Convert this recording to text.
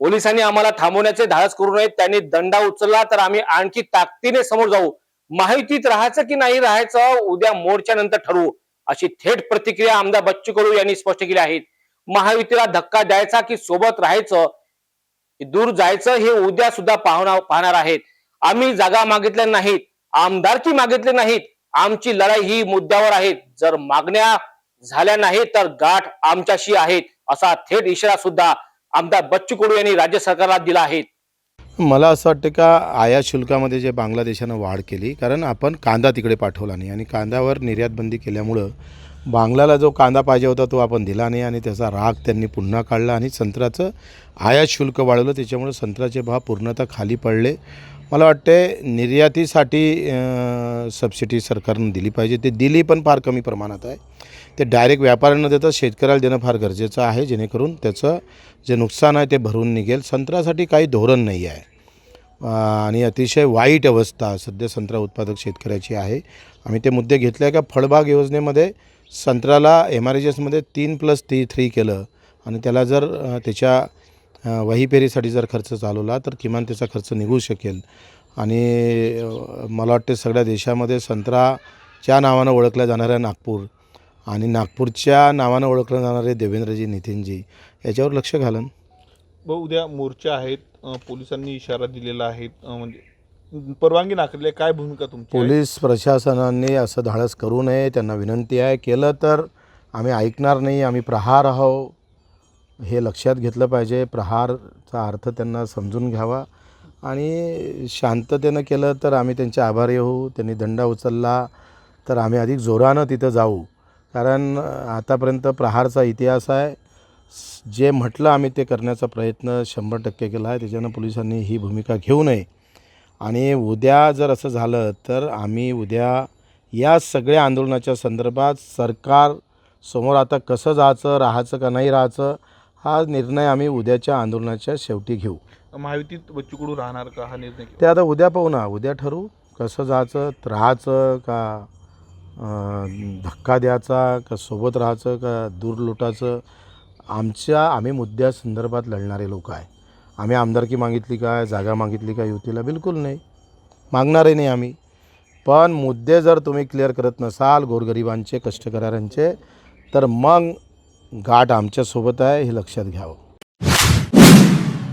पोलिसांनी आम्हाला थांबवण्याचे धाडस करू नये त्यांनी दंडा उचलला तर आम्ही आणखी ताकदीने समोर जाऊ. माहितीत राहायचं की नाही राहायचं उद्या मोर्चा नंतर ठरवू. अशी थेट प्रतिक्रिया आमदार बच्चू कडू यांनी स्पष्ट केली आहे. महायुतीला धक्का द्यायचा की सोबत राहायचं दूर जायचं हे उद्या सुद्धा पाहणार पाहणार आहेत. आम्ही जागा मागितल्या नाहीत आमदारकी मागितले नाहीत. आमची लढाई ही मुद्द्यावर आहे जर मागण्या झाल्या नाहीत तर गाठ आमच्याशी आहेत असा थेट इशारा सुद्धा आमदार बच्चू कडू यांनी राज्य सरकारला दिला आहे. मला असं वाटतं का आयात शुल्कामध्ये जे बांगलादेशानं वाढ केली कारण आपण कांदा तिकडे पाठवला नाही आणि कांद्यावर निर्यातबंदी केल्यामुळं बांगलाला जो कांदा पाहिजे होता तो आपण दिला नाही आणि त्याचा राग त्यांनी पुन्हा काढला आणि संत्र्याचं आयात शुल्क वाढवलं त्याच्यामुळे संत्र्याचे भाव पूर्णतः खाली पडले. मला वाटते निर्यातीसाठी सबसिडी सरकारनं दिली पाहिजे. ते दिली पण फार कमी प्रमाणात आहे. ते डायरेक्ट व्यापाऱ्यांना देतं शेतकऱ्याला देणं फार गरजेचं आहे. जेणेकरून त्याचं जे नुकसान आहे ते भरून निघेल. संत्र्यासाठी काही धोरण नाही आहे. आणि अतिशय वाईट अवस्था सध्या संत्रा उत्पादक शेतकऱ्याची आहे. आम्ही ते मुद्दे घेतले आहे का फळबाग योजनेमध्ये संत्र्याला एम आर एच एसमध्ये तीन प्लस ती थ्री केलं. आणि त्याला जर त्याच्या वहीपेरीसाठी जर खर्च चालवला तर किमान त्याचा खर्च निघू शकेल. आणि मला वाटते सगळ्या देशामध्ये संत्राच्या नावानं ओळखल्या जाणाऱ्या नागपूर आणि नागपूरच्या नावानं ओळखलं जाणारे देवेंद्रजी नितीनजी याच्यावर लक्ष घालन. व उद्या मोर्चा आहेत अ, पोलिसांनी इशारा दिलेला आहे अ, म्हणजे परवानगी नाकारली आहे. काय भूमिका तुमची आहे? पोलीस प्रशासनाने असं धाडस करू नये त्यांना विनंती आहे. केलं तर आम्ही ऐकणार नाही आम्ही प्रहार आहो हे लक्षात घेतलं पाहिजे. प्रहारचा अर्थ त्यांना समजून घ्यावा. आणि शांततेनं केलं तर आम्ही त्यांचे आभारी होऊ. त्यांनी दंडा उचलला तर आम्ही अधिक जोरानं तिथं जाऊ. कारण आतापर्यंत प्रहारचा इतिहास आहे. जे म्हटलं आम्ही ते करण्याचा प्रयत्न शंभर टक्के केला आहे. त्याच्यानं पोलिसांनी ही भूमिका घेऊ नये. आणि उद्या जर असं झालं तर आम्ही उद्या या सगळ्या आंदोलनाच्या संदर्भात सरकार समोर आता कसं जायचं राहायचं का नाही राहायचं हा निर्णय आम्ही उद्याच्या आंदोलनाच्या शेवटी घेऊ. महायुतीत बच्चू कडू राहणार का हा निर्णय? ते आता उद्या पाहू ना. उद्या ठरवू कसं जायचं राहायचं का धक्का द्यायचा का सोबत राहायचं का दूर लुटायचं? आमच्या आम्ही मुद्द्या संदर्भात लढणारे लोक आहे. आम्ही आमदारकी मागितली काय जागा मागितली काय युतीला बिलकुल नाही. मागणारही नाही आम्ही. पण मुद्दे जर तुम्ही क्लिअर करत नसाल गोरगरिबांचे कष्टकऱ्यांचे तर मग गाठ आमच्यासोबत आहे हे लक्षात घ्यावं.